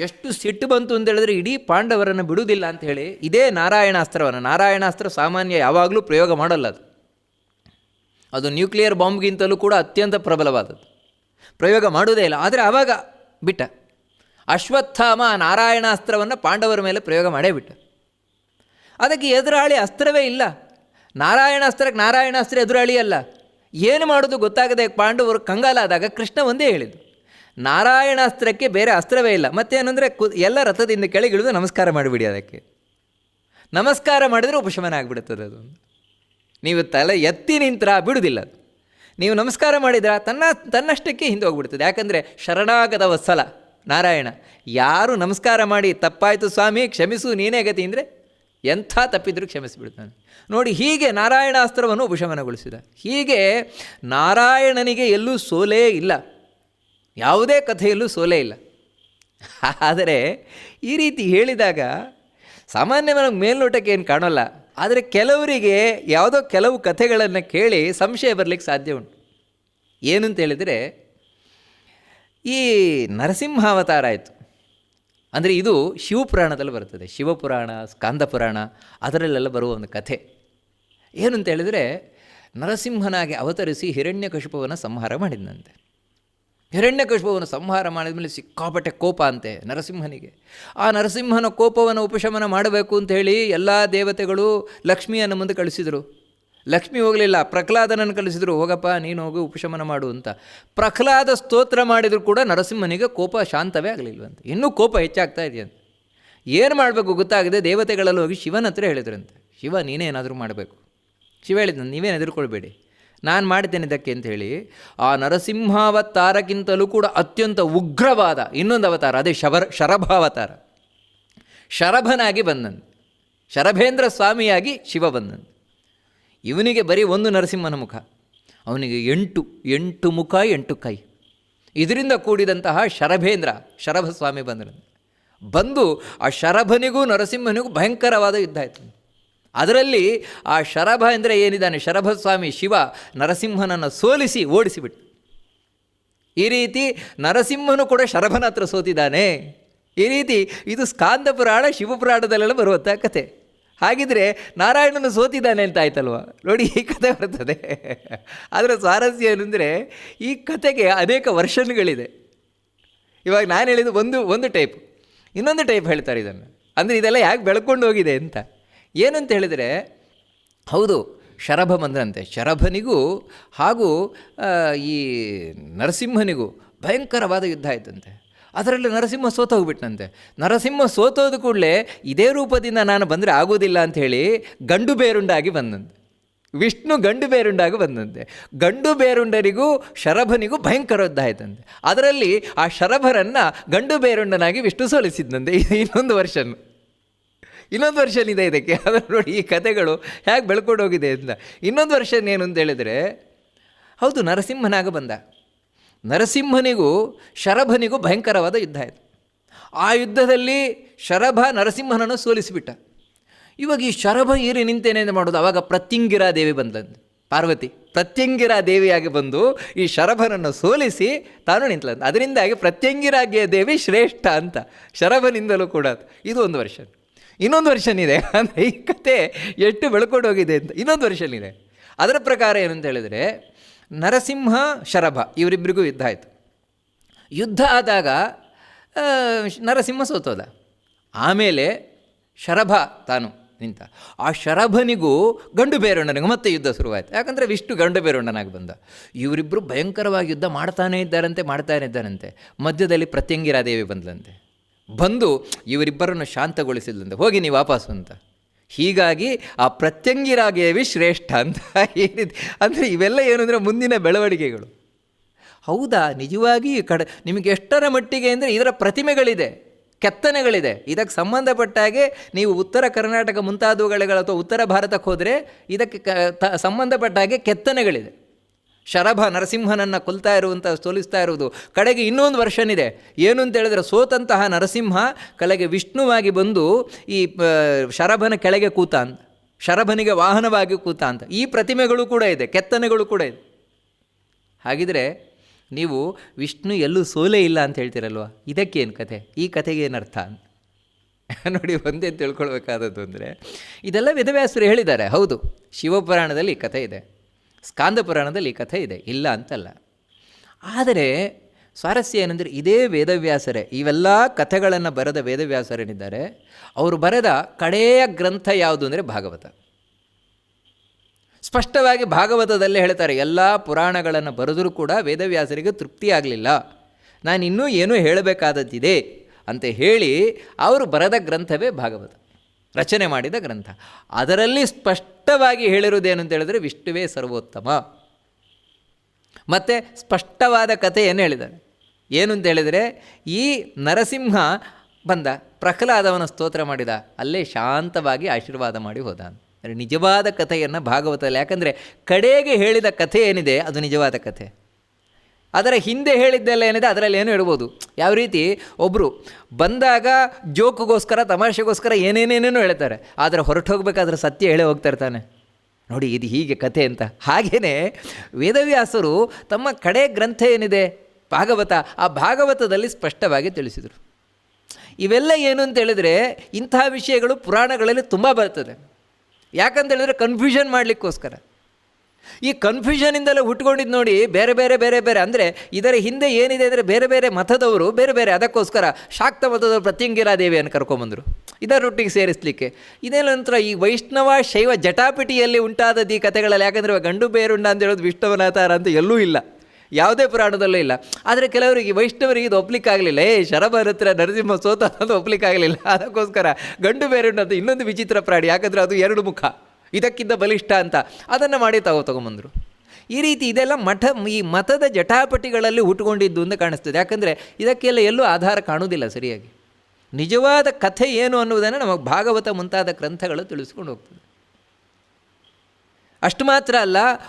ಎಷ್ಟು ಸಿಟ್ಟು ಬಂತು ಅಂತ ಹೇಳಿದ್ರೆ ಇಡೀ ಪಾಂಡವರನ್ನು ಬಿಡುವುದಿಲ್ಲ ಅಂತ ಹೇಳಿ ಇದೇ ನಾರಾಯಣಾಸ್ತ್ರವನ್ನು ನಾರಾಯಣಾಸ್ತ್ರ ಸಾಮಾನ್ಯ ಯಾವಾಗಲೂ ಪ್ರಯೋಗ ಮಾಡಲ್ಲ ಅದು. ಅದು ನ್ಯೂಕ್ಲಿಯರ್ ಬಾಂಬ್ಗಿಂತಲೂ ಕೂಡ ಅತ್ಯಂತ ಪ್ರಬಲವಾದದ್ದು. ಪ್ರಯೋಗ ಮಾಡುವುದೇ ಇಲ್ಲ. ಆದರೆ ಆವಾಗ ಬಿಟ್ಟ. ಅಶ್ವತ್ಥಾಮ ನಾರಾಯಣಾಸ್ತ್ರವನ್ನು ಪಾಂಡವರ ಮೇಲೆ ಪ್ರಯೋಗ ಮಾಡೇ ಬಿಟ್ಟ. ಅದಕ್ಕೆ ಎದುರಾಳಿ ಅಸ್ತ್ರವೇ ಇಲ್ಲ. ನಾರಾಯಣಾಸ್ತ್ರಕ್ಕೆ ನಾರಾಯಣಾಸ್ತ್ರ ಎದುರಾಳಿ ಅಲ್ಲ ಏನು ಮಾಡೋದು ಗೊತ್ತಾಗದೆ ಪಾಂಡವರು ಕಂಗಾಲಾದಾಗ ಕೃಷ್ಣ ಒಂದೇ ಹೇಳಿದ್ದು. ನಾರಾಯಣಾಸ್ತ್ರಕ್ಕೆ ಬೇರೆ ಅಸ್ತ್ರವೇ ಇಲ್ಲ. ಮತ್ತೇನೆಂದರೆ ಕು, ಎಲ್ಲ ರಥದಿಂದ ಕೆಳಗಿಳಿದು ನಮಸ್ಕಾರ ಮಾಡಿಬಿಡಿ ಅದಕ್ಕೆ. ನಮಸ್ಕಾರ ಮಾಡಿದರೆ ಉಪಶಮನ ಆಗಿಬಿಡುತ್ತದೆ ಅದು. ನೀವು ತಲೆ ಎತ್ತಿ ನಿಂತರ ಬಿಡುವುದಿಲ್ಲ ನೀವು ನಮಸ್ಕಾರ ಮಾಡಿದ್ರ ತನ್ನ, ತನ್ನಷ್ಟಕ್ಕೆ ಹಿಂದೆ ಹೋಗ್ಬಿಡ್ತದೆ ಯಾಕಂದರೆ ಶರಣಾಗದ ವತ್ಸಲ ನಾರಾಯಣ, ಯಾರು ನಮಸ್ಕಾರ ಮಾಡಿ ತಪ್ಪಾಯಿತು ಸ್ವಾಮಿ, ಕ್ಷಮಿಸು ನೀನೇ ಗತಿ ಅಂದರೆ ಎಂಥ ತಪ್ಪಿದ್ರೂ ಕ್ಷಮಿಸಿಬಿಡ್ತಾನೆ. ನೋಡಿ, ಹೀಗೆ ನಾರಾಯಣಾಸ್ತ್ರವನ್ನು ಉಪಶಮನಗೊಳಿಸಿದ. ಹೀಗೆ ನಾರಾಯಣನಿಗೆ ಎಲ್ಲೂ ಸೋಲೇ ಇಲ್ಲ. ಯಾವುದೇ ಕಥೆಯಲ್ಲೂ ಸೋಲೇ ಇಲ್ಲ. ಆದರೆ ಈ ರೀತಿ ಹೇಳಿದಾಗ ಸಾಮಾನ್ಯವಾಗಿ ಮೇಲ್ನೋಟಕ್ಕೆ ಏನು ಕಾಣೋಲ್ಲ. ಆದರೆ ಕೆಲವರಿಗೆ ಯಾವುದೋ ಕೆಲವು ಕಥೆಗಳನ್ನು ಕೇಳಿ ಸಂಶಯ ಬರಲಿಕ್ಕೆ ಸಾಧ್ಯ ಉಂಟು. ಏನು ಅಂತ ಹೇಳಿದರೆ ಈ ನರಸಿಂಹಾವತಾರ ಆಯಿತು. ಅಂದರೆ ಇದು ಶಿವಪುರಾಣದಲ್ಲಿ ಬರ್ತದೆ. ಶಿವಪುರಾಣ ಸ್ಕಾಂದ ಪುರಾಣ ಅದರಲ್ಲೆಲ್ಲ ಬರುವ ಒಂದು ಕಥೆ. ಏನು ಅಂತ ಹೇಳಿದರೆ ನರಸಿಂಹನಾಗಿ ಅವತರಿಸಿ ಹಿರಣ್ಯಕಶಿಪವನ್ನು ಸಂಹಾರ ಮಾಡಿದಂತೆ ಹಿರಣ್ಯಕಶಿಪವನ್ನು ಸಂಹಾರ ಮಾಡಿದ ಮೇಲೆ ಸಿಕ್ಕಾಪಟ್ಟೆ ಕೋಪ ಅಂತೆ ನರಸಿಂಹನಿಗೆ. ಆ ನರಸಿಂಹನ ಕೋಪವನ್ನು ಉಪಶಮನ ಮಾಡಬೇಕು ಅಂತ ಹೇಳಿ ಎಲ್ಲ ದೇವತೆಗಳು ಲಕ್ಷ್ಮಿಯನ್ನು ಮುಂದೆ ಕಳಿಸಿದರು. ಲಕ್ಷ್ಮಿ ಹೋಗಲಿಲ್ಲ, ಪ್ರಹ್ಲಾದನನ್ನು ಕಳಿಸಿದರು, ಹೋಗಪ್ಪ, ನೀನು ಹೋಗಿ, ಉಪಶಮನ ಮಾಡು ಅಂತ. ಪ್ರಹ್ಲಾದ ಸ್ತೋತ್ರ ಮಾಡಿದರೂ ಕೂಡ ನರಸಿಂಹನಿಗೆ ಕೋಪ ಶಾಂತವೇ ಆಗಲಿಲ್ವಂತೆ. ಇನ್ನೂ ಕೋಪ ಹೆಚ್ಚಾಗ್ತಾ ಇದೆಯಂತೆ. ಏನು ಮಾಡಬೇಕು ಗೊತ್ತಾಗದೆ ದೇವತೆಗಳಲ್ಲಿ ಹೋಗಿ ಶಿವನ ಹತ್ರ ಹೇಳಿದ್ರಂತೆ. ಶಿವ ನೀನೇನಾದರೂ ಮಾಡಬೇಕು. ಶಿವ ಹೇಳಿದ್ದಂತೆ ನೀವೇನು ಹೆದರ್ಕೊಳ್ಬೇಡಿ ನಾನು ಮಾಡಿದ್ದೇನೆ ಇದಕ್ಕೆ ಅಂತ ಹೇಳಿ, ಆ ನರಸಿಂಹಾವತಾರಕ್ಕಿಂತಲೂ ಕೂಡ ಅತ್ಯಂತ ಉಗ್ರವಾದ ಇನ್ನೊಂದು ಅವತಾರ, ಅದೇ ಶಬರ ಶರಭಾವತಾರ. ಶರಭನಾಗಿ ಬಂದನು. ಶರಭೇಂದ್ರ ಸ್ವಾಮಿಯಾಗಿ ಶಿವ ಬಂದನು. ಇವನಿಗೆ ಬರೀ ಒಂದು ನರಸಿಂಹನ ಮುಖ. ಅವನಿಗೆ ಎಂಟು ಎಂಟು ಮುಖ, ಎಂಟು ಕೈ. ಇದರಿಂದ ಕೂಡಿದಂತಹ ಶರಭೇಂದ್ರ ಶರಭ ಸ್ವಾಮಿ ಬಂದನು. ಬಂದು ಆ ಶರಭನಿಗೂ ನರಸಿಂಹನಿಗೂ ಭಯಂಕರವಾದ ಯುದ್ಧ ಆಯಿತು. ಅದರಲ್ಲಿ ಆ ಶರಭ ಎಂದರೆ ಏನಿದ್ದಾನೆ? ಶರಭಸ್ವಾಮಿ ಶಿವ ನರಸಿಂಹನನ್ನು ಸೋಲಿಸಿ ಓಡಿಸಿಬಿಟ್ಟು ಈ ರೀತಿ ನರಸಿಂಹನು ಕೂಡ ಶರಭನ ಹತ್ರ ಸೋತಿದ್ದಾನೆ. ಈ ರೀತಿ ಇದು ಸ್ಕಾಂದ ಪುರಾಣ ಶಿವಪುರಾಣದಲ್ಲೆಲ್ಲ ಬರುವಂಥ ಕತೆ ಹಾಗಿದ್ರೆ ನಾರಾಯಣನು ಸೋತಿದ್ದಾನೆ ಅಂತ ಆಯ್ತಲ್ವ? ನೋಡಿ, ಈ ಕತೆ ಬರ್ತದೆ. ಅದರ ಸ್ವಾರಸ್ಯ ಏನಂದರೆ, ಈ ಕತೆಗೆ ಅನೇಕ ವರ್ಷನ್ಗಳಿದೆ. ಇವಾಗ ನಾನು ಹೇಳಿದ್ದು ಒಂದು ಒಂದು ಟೈಪ್. ಇನ್ನೊಂದು ಟೈಪ್ ಹೇಳ್ತಾರೆ ಇದನ್ನು. ಅಂದರೆ ಇದೆಲ್ಲ ಯಾಕೆ ಬೆಳ್ಕೊಂಡು ಹೋಗಿದೆ ಅಂತ. ಏನಂತ ಹೇಳಿದರೆ, ಹೌದು, ಶರಭ ಬಂದ್ರಂತೆ ಶರಭನಿಗೂ ಹಾಗೂ ಈ ನರಸಿಂಹನಿಗೂ ಭಯಂಕರವಾದ ಯುದ್ಧ ಆಯಿತಂತೆ. ಅದರಲ್ಲಿ ನರಸಿಂಹ ಸೋತೋಗ್ಬಿಟ್ನಂತೆ ನರಸಿಂಹ ಸೋತೋದ ಕೂಡಲೇ ಇದೇ ರೂಪದಿಂದ ನಾನು ಬಂದರೆ ಆಗೋದಿಲ್ಲ ಅಂತ ಹೇಳಿ ಗಂಡು ಬೇರುಂಡಾಗಿ ಬಂದಂತೆ. ವಿಷ್ಣು ಗಂಡು ಬೇರುಂಡಾಗಿ ಬಂದಂತೆ. ಗಂಡು ಬೇರುಂಡರಿಗೂ, ಶರಭನಿಗೂ ಭಯಂಕರ ಯುದ್ಧ ಆಯ್ತಂತೆ. ಅದರಲ್ಲಿ ಆ ಶರಭರನ್ನು ಗಂಡು ಬೇರುಂಡನಾಗಿ ವಿಷ್ಣು ಸೋಲಿಸಿದ್ದಂತೆ ಇನ್ನೊಂದು ವರ್ಷನ್. ಇನ್ನೊಂದು ವರ್ಷನ್ ಇದೆ ಇದಕ್ಕೆ. ಅದನ್ನು ನೋಡಿ ಈ ಕಥೆಗಳು ಹೇಗೆ ಬೆಳ್ಕೊಂಡು ಹೋಗಿದೆ ಅಂತ. ಇನ್ನೊಂದು ವರ್ಷನ್ ಏನು ಅಂತ ಹೇಳಿದರೆ, ಹೌದು, ನರಸಿಂಹನಾಗ ಬಂದ. ನರಸಿಂಹನಿಗೂ ಶರಭನಿಗೂ ಭಯಂಕರವಾದ ಯುದ್ಧ ಆಯಿತು. ಆ ಯುದ್ಧದಲ್ಲಿ ಶರಭ ನರಸಿಂಹನನ್ನು ಸೋಲಿಸಿಬಿಟ್ಟ. ಇವಾಗ ಈ ಶರಭ ಏರಿ ನಿಂತೇನೆ ಮಾಡೋದು ಆವಾಗ ಪ್ರತ್ಯಂಗಿರಾ ದೇವಿ ಬಂದಂತೆ ಪಾರ್ವತಿ, ಪ್ರತ್ಯಂಗಿರಾ ದೇವಿಯಾಗಿ ಬಂದು ಈ ಶರಭನನ್ನು ಸೋಲಿಸಿ ತಾನು ನಿಂತಲಂತ ಅದರಿಂದಾಗಿ ಪ್ರತ್ಯಂಗಿರಾಗಿಯ ದೇವಿ ಶ್ರೇಷ್ಠ ಅಂತ, ಶರಭನಿಂದಲೂ ಕೂಡ ಇದು ಒಂದು ವರ್ಷ. ಇನ್ನೊಂದು ವರ್ಷನ್ ಇದೆ ಅಂದರೆ ಈ ಕತೆ ಎಷ್ಟು ಬೆಳ್ಕೊಂಡು ಹೋಗಿದೆ ಅಂತ. ಇನ್ನೊಂದು ವರ್ಷನ್ ಇದೆ ಅದರ ಪ್ರಕಾರ ಏನಂತ ಹೇಳಿದರೆ, ನರಸಿಂಹ ಶರಭ ಇವರಿಬ್ಬರಿಗೂ ಯುದ್ಧ ಆಯಿತು. ಯುದ್ಧ ಆದಾಗ ನರಸಿಂಹ ಸೋತೋದ. ಆಮೇಲೆ ಶರಭ ತಾನು ನಿಂತ. ಆ ಶರಭನಿಗೂ ಗಂಡು ಬೇರೊಂಡನಿಗೂ ಮತ್ತೆ ಯುದ್ಧ ಶುರುವಾಯಿತು. ಯಾಕಂದರೆ ವಿಷ್ಣು ಗಂಡು ಬೇರೊಂಡನಾಗಿ ಬಂದ. ಇವರಿಬ್ಬರು ಭಯಂಕರವಾಗಿ ಯುದ್ಧ ಮಾಡ್ತಾನೇ ಇದ್ದಾರಂತೆ ಮಾಡ್ತಾನೇ ಇದ್ದಾರಂತೆ. ಮಧ್ಯದಲ್ಲಿ ಪ್ರತ್ಯಂಗಿರಾದೇವಿ ಬಂದ್ಲಂತೆ. ಬಂದು ಇವರಿಬ್ಬರನ್ನು ಶಾಂತಗೊಳಿಸಿದ್ಲಂತೆ. ಹೋಗಿ ನೀವು ವಾಪಸ್ಸು ಅಂತ. ಹೀಗಾಗಿ ಆ ಪ್ರತ್ಯಂಗಿರಾಗೇವಿ ಶ್ರೇಷ್ಠ ಅಂತ ರೀತಿ ಅಂದರೆ ಇವೆಲ್ಲ ಏನು ಅಂದರೆ ಮುಂದಿನ ಬೆಳವಣಿಗೆಗಳು. ಹೌದಾ? ನಿಜವಾಗಿ ಕಡ ನಿಮಗೆ ಎಷ್ಟರ ಮಟ್ಟಿಗೆ ಅಂದರೆ ಇದರ ಪ್ರತಿಮೆಗಳಿದೆ, ಕೆತ್ತನೆಗಳಿದೆ. ಇದಕ್ಕೆ ಸಂಬಂಧಪಟ್ಟ ಹಾಗೆ ನೀವು ಉತ್ತರ ಕರ್ನಾಟಕ ಮುಂತಾದವುಗಳ ಅಥವಾ ಉತ್ತರ ಭಾರತಕ್ಕೆ ಹೋದರೆ ಇದಕ್ಕೆ ಕ, ತ, ಸಂಬಂಧಪಟ್ಟ ಹಾಗೆ ಕೆತ್ತನೆಗಳಿದೆ. ಶರಭ ನರಸಿಂಹನನ್ನು ಕೊಲ್ತಾ ಇರುವಂಥ ಸೋಲಿಸ್ತಾ ಇರುವುದು. ಕಡೆಗೆ ಇನ್ನೊಂದು ವರ್ಷನ್ ಇದೆ. ಏನು ಅಂತ ಹೇಳಿದ್ರೆ ಸೋತಂತಹ ನರಸಿಂಹ ಕಲೆಗೆ ವಿಷ್ಣುವಾಗಿ ಬಂದು ಈ ಶರಭನ ಕೆಳಗೆ ಕೂತ ಅಂತ ಶರಭನಿಗೆ ವಾಹನವಾಗಿ ಕೂತ ಅಂತ. ಈ ಪ್ರತಿಮೆಗಳು ಕೂಡ ಇದೆ, ಕೆತ್ತನೆಗಳು ಕೂಡ ಇದೆ. ಹಾಗಿದ್ರೆ ನೀವು ವಿಷ್ಣು ಎಲ್ಲೂ ಸೋಲೇ ಇಲ್ಲ ಅಂತ ಹೇಳ್ತೀರಲ್ವ? ಇದಕ್ಕೇನು ಕಥೆ? ಈ ಕಥೆಗೆ ಏನರ್ಥ ಅಂತ ನೋಡಿ, ಒಂದೇ ತಿಳ್ಕೊಳ್ಬೇಕಾದದ್ದು ಅಂದರೆ, ಇದೆಲ್ಲ ವೇದವ್ಯಾಸರು ಹೇಳಿದ್ದಾರೆ. ಹೌದು, ಶಿವಪುರಾಣದಲ್ಲಿ ಈ ಕಥೆ ಇದೆ. ಸ್ಕಾಂದ ಪುರಾಣದಲ್ಲಿ ಈ ಕಥೆ ಇದೆ. ಇಲ್ಲ ಅಂತಲ್ಲ. ಆದರೆ ಸ್ವಾರಸ್ಯ ಏನಂದರೆ ಇದೇ ವೇದವ್ಯಾಸರೇ, ಇವೆಲ್ಲ ಕಥೆಗಳನ್ನು ಬರೆದ ವೇದವ್ಯಾಸರೇನಿದ್ದಾರೆ. ಅವರು ಬರೆದ ಕಡೆಯ ಗ್ರಂಥ ಯಾವುದು ಅಂದರೆ ಭಾಗವತ. ಸ್ಪಷ್ಟವಾಗಿ ಭಾಗವತದಲ್ಲೇ ಹೇಳ್ತಾರೆ, ಎಲ್ಲ ಪುರಾಣಗಳನ್ನು ಬರೆದರೂ ಕೂಡ ವೇದವ್ಯಾಸರಿಗೆ ತೃಪ್ತಿಯಾಗಲಿಲ್ಲ ನಾನು ಇನ್ನೂ ಏನೂ ಹೇಳಬೇಕಾದದ್ದಿದೆ ಅಂತ ಹೇಳಿ ಅವರು ಬರೆದ ಗ್ರಂಥವೇ ಭಾಗವತ. ರಚನೆ ಮಾಡಿದ ಗ್ರಂಥ. ಅದರಲ್ಲಿ ಸ್ಪಷ್ಟವಾಗಿ ಹೇಳಿರುವುದೇನು ಅಂತ ಹೇಳಿದ್ರೆ ವಿಷ್ಣುವೇ ಸರ್ವೋತ್ತಮ. ಮತ್ತು ಸ್ಪಷ್ಟವಾದ ಕಥೆಯನ್ನು ಹೇಳಿದ್ದಾರೆ. ಏನು ಅಂತ ಹೇಳಿದರೆ ಈ ನರಸಿಂಹ ಬಂದ, ಪ್ರಹ್ಲಾದವನ ಸ್ತೋತ್ರ ಮಾಡಿದ, ಅಲ್ಲೇ ಶಾಂತವಾಗಿ ಆಶೀರ್ವಾದ ಮಾಡಿ ಹೋದ ಅಂದರೆ ನಿಜವಾದ ಕಥೆಯನ್ನು ಭಾಗವತದಲ್ಲಿ, ಯಾಕಂದರೆ ಕಡೆಗೆ ಹೇಳಿದ ಕಥೆ ಏನಿದೆ, ಅದು ನಿಜವಾದ ಕಥೆ. ಅದರ ಹಿಂದೆ ಹೇಳಿದ್ದೆಲ್ಲ ಏನಿದೆ ಅದರಲ್ಲಿ ಏನು ಇಡ್ಬೋದು ಯಾವ ರೀತಿ? ಒಬ್ಬರು ಬಂದಾಗ ಜೋಕ್ಗೋಸ್ಕರ, ತಮಾಷೆಗೋಸ್ಕರ ಏನೇನೇನೇನೋ ಹೇಳ್ತಾರೆ. ಆದರೆ ಹೊರಟು ಹೋಗಬೇಕಾದ್ರೆ ಸತ್ಯ ಹೇಳೇ ಹೋಗ್ತಾ ಇರ್ತಾನೆ. ನೋಡಿ, ಇದು ಹೀಗೆ ಕಥೆ ಅಂತ. ಹಾಗೆಯೇ ವೇದವ್ಯಾಸರು ತಮ್ಮ ಕಡೆ ಗ್ರಂಥ ಏನಿದೆ? ಭಾಗವತ. ಆ ಭಾಗವತದಲ್ಲಿ ಸ್ಪಷ್ಟವಾಗಿ ತಿಳಿಸಿದರು. ಇವೆಲ್ಲ ಏನು ಅಂತ ಹೇಳಿದರೆ ಇಂತಹ ವಿಷಯಗಳು ಪುರಾಣಗಳಲ್ಲಿ ತುಂಬ ಬರ್ತದೆ. ಯಾಕಂತ ಹೇಳಿದ್ರೆ ಕನ್ಫ್ಯೂಷನ್ ಮಾಡಲಿಕ್ಕೋಸ್ಕರ. ಈ ಕನ್ಫ್ಯೂಷನಿಂದಲೇ ಹುಟ್ಕೊಂಡಿದ್ದು ನೋಡಿ ಬೇರೆ ಬೇರೆ ಬೇರೆ ಬೇರೆ ಅಂದರೆ ಇದರ ಹಿಂದೆ ಏನಿದೆ ಅಂದರೆ ಬೇರೆ ಬೇರೆ ಮತದವರು ಬೇರೆ ಬೇರೆ ಅದಕ್ಕೋಸ್ಕರ ಶಾಕ್ತ ಮತದವರು ಪ್ರತ್ಯಂಗಿರಾ ದೇವಿಯನ್ನು ಕರ್ಕೊಂಬಂದರು ಇದರೊಟ್ಟಿಗೆ ಸೇರಿಸಲಿಕ್ಕೆ. ಇದೇ ನಂತರ ಈ ವೈಷ್ಣವ ಶೈವ ಜಟಾಪಿಟಿಯಲ್ಲಿ ಉಂಟಾದದ್ದು ಈ ಕಥೆಗಳಲ್ಲಿ ಯಾಕಂದರೆ ಗಂಡು ಬೇರುಂಡ ಅಂತ ಹೇಳೋದು ವಿಷ್ಣುವನಾತಾರ ಅಂತ ಎಲ್ಲೂ ಇಲ್ಲ. ಯಾವುದೇ ಪುರಾಣದಲ್ಲೂ ಇಲ್ಲ. ಆದರೆ ಕೆಲವರಿಗೆ ವೈಷ್ಣವರಿಗೆ ಇದು ಒಪ್ಲಿಕ್ಕಾಗಲಿಲ್ಲ. ಏ, ಶರಭರತ್ರ ನರಸಿಂಹ ಸೋತ ಅಂತ ಒಪ್ಲಿಕ್ಕಾಗಲಿಲ್ಲ. ಅದಕ್ಕೋಸ್ಕರ ಗಂಡು ಬೇರುಂಡ ಅಂತ ಇನ್ನೊಂದು ವಿಚಿತ್ರ ಪ್ರಾಣಿ. ಯಾಕಂದರೆ ಅದು ಎರಡು ಮುಖ. ಇದಕ್ಕಿಂತ ಬಲಿಷ್ಠ ಅಂತ ಅದನ್ನು ಮಾಡಿ ತಗೋ ತಗೊಂಬಂದರು. ಈ ರೀತಿ ಇದೆಲ್ಲ ಮಠ, ಈ ಮತದ ಜಟಾಪಟಿಗಳಲ್ಲಿ ಹುಟ್ಟುಕೊಂಡಿದ್ದು ಅಂತ ಕಾಣಿಸ್ತದೆ. ಯಾಕಂದರೆ ಇದಕ್ಕೆಲ್ಲ ಎಲ್ಲೂ ಆಧಾರ ಕಾಣುವುದಿಲ್ಲ ಸರಿಯಾಗಿ. ನಿಜವಾದ ಕಥೆ ಏನು ಅನ್ನುವುದನ್ನು ನಮಗೆ ಭಾಗವತ ಮುಂತಾದ ಗ್ರಂಥಗಳು ತಿಳಿಸ್ಕೊಂಡು ಹೋಗ್ತದೆ. ಅಷ್ಟು ಮಾತ್ರ ಅಲ್ಲ